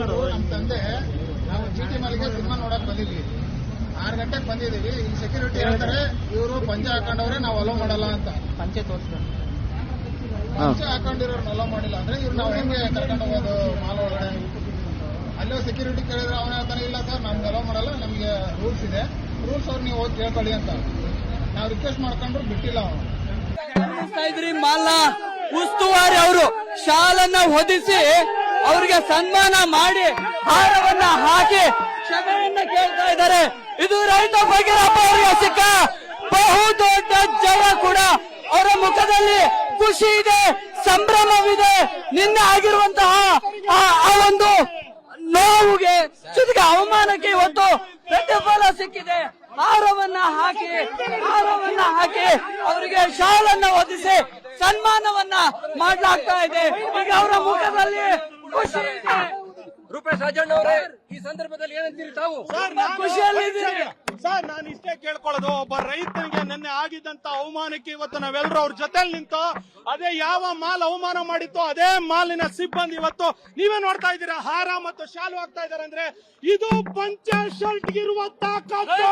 ನಮ್ಮ ತಂದೆ ನಾವು ಜಿ ಟಿ ಮಲ್ಲಿಗೆ ಸಿನಿಮಾ ನೋಡಕ್ ಬಂದಿದ್ವಿ. ಆರು ಗಂಟೆಗೆ ಬಂದಿದ್ದೀವಿ. ಈ ಸೆಕ್ಯೂರಿಟಿ ಹೇಳ್ತಾರೆ ಇವರು ಪಂಚೆ ಹಾಕೊಂಡವ್ರೆ ನಾವು ಅಲೋ ಮಾಡಲ್ಲ ಅಂತ. ಪಂಚೆ ತೋರಿಸ್ತಾರೆ. ಪಂಚೆ ಹಾಕೊಂಡಿರೋರ್ನ ಅಲೋ ಮಾಡಿಲ್ಲ ಅಂದ್ರೆ ಇವ್ರು ನಾವು ಹೆಂಗೆ ಕರ್ಕೊಂಡು ಹೋಗೋದು ಮಾಲ್ ಒಳಗಡೆ? ಅಲ್ಲೋ ಸೆಕ್ಯೂರಿಟಿ ಕೇಳಿದ್ರೆ ಅವನ ಹೇಳ್ತಾನೆ ಇಲ್ಲ ಸರ್ ನಮ್ಗೆ ಅಲೋ ಮಾಡಲ್ಲ ನಮಗೆ ರೂಲ್ಸ್ ಇದೆ. ರೂಲ್ಸ್ ಅವ್ರು ನೀವು ಹೋಗಿ ಕೇಳ್ಕೊಳ್ಳಿ ಅಂತ. ನಾವು ರಿಕ್ವೆಸ್ಟ್ ಮಾಡ್ಕೊಂಡ್ರು ಬಿಟ್ಟಿಲ್ಲ ಅವನು. ಇದ್ರಿ ಮಾಲ್ನ ಉಸ್ತುವಾರಿ ಅವರು. ಶಾಲನ್ನ ಹೊದಿಸಿ ಅವರಿಗೆ ಸನ್ಮಾನ ಮಾಡಿ ಹಾರವನ್ನ ಹಾಕಿ ಕ್ಷಮೆಯನ್ನ ಕೇಳ್ತಾ ಇದ್ದಾರೆ. ಇದು ರೈತ ಭಗೀರಪ್ಪ ಅವರಿಗೆ ಸಿಕ್ಕ ಬಹುದೊಡ್ಡ ಜನ ಕೂಡ. ಅವರ ಮುಖದಲ್ಲಿ ಖುಷಿ ಇದೆ, ಸಂಭ್ರಮವಿದೆ. ನಿನ್ನೆ ಆಗಿರುವಂತಹ ಆ- ಒಂದು ನೋವುಗೆ, ಜೊತೆಗೆ ಅವಮಾನಕ್ಕೆ ಇವತ್ತು ಪ್ರತಿಫಲ ಸಿಕ್ಕಿದೆ. ಹಾರವನ್ನ ಹಾಕಿ ಹಾರವನ್ನ ಹಾಕಿ ಅವರಿಗೆ ಶಾಲನ್ನ ಒದಿಸಿ ಸನ್ಮಾನವನ್ನ ಮಾಡಲಾಗ್ತಾ ಇದೆ. ಈಗ ಅವರ ಮುಖದಲ್ಲಿ ರೂಪೇಶ್ ರಾಜಣ್ಣ ಅವರೇ ಈ ಸಂದರ್ಭದಲ್ಲಿ ಏನಂತೀರಿ ತಾವು? ಖುಷಿಯಲ್ಲಿದ್ದೀರಿ ಸರ್ ನಾನು ಇಷ್ಟೇ ಕೇಳ್ಕೊಳ್ಳೋದು ಒಬ್ಬ ರೈತನಿಗೆ ನಿನ್ನೆ ಆಗಿದ್ದಂತ ಅವಮಾನಕ್ಕೆ ಇವತ್ತು ನಾವೆಲ್ಲರೂ ಅವ್ರ ಜೊತೆಲಿ ನಿಂತು ಅದೇ ಯಾವ ಮಾಲ್ ಅವಮಾನ ಮಾಡಿತ್ತು ಅದೇ ಮಾಲಿನ ಸಿಬ್ಬಂದಿ ಇವತ್ತು ನೀವೇ ನೋಡ್ತಾ ಇದ್ದೀರಾ ಹಾರ ಮತ್ತು ಶಾಲು ಆಗ್ತಾ ಇದಾರೆ ಅಂದ್ರೆ ಇದು ಪಂಚ ಶರ್ಟ್ ಇರುವ ತಾಕತ್ತು.